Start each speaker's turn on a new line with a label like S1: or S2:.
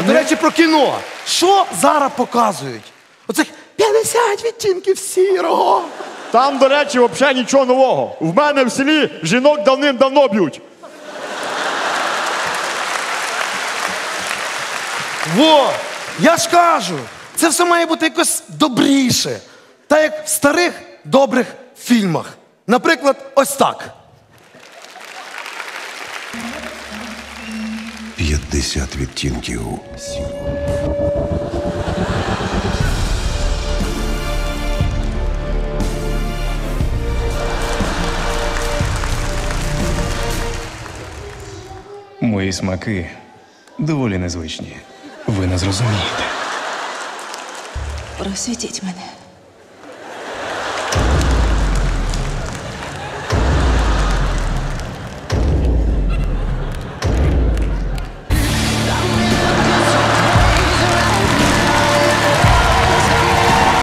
S1: О, до речі, про кіно. Що зараз показують? Оцих 50 відтінків сірого.
S2: Там, до речі, взагалі нічого нового. В мене в селі жінок давним-давно б'ють.
S1: Во! Я ж кажу, це все має бути якось добріше. Так як в старих добрих фільмах. Наприклад, ось так.
S3: 50 відтінків сірого.
S4: Мої смаки доволі незвичні. Ви не зрозумієте.
S5: Просвітіть мене.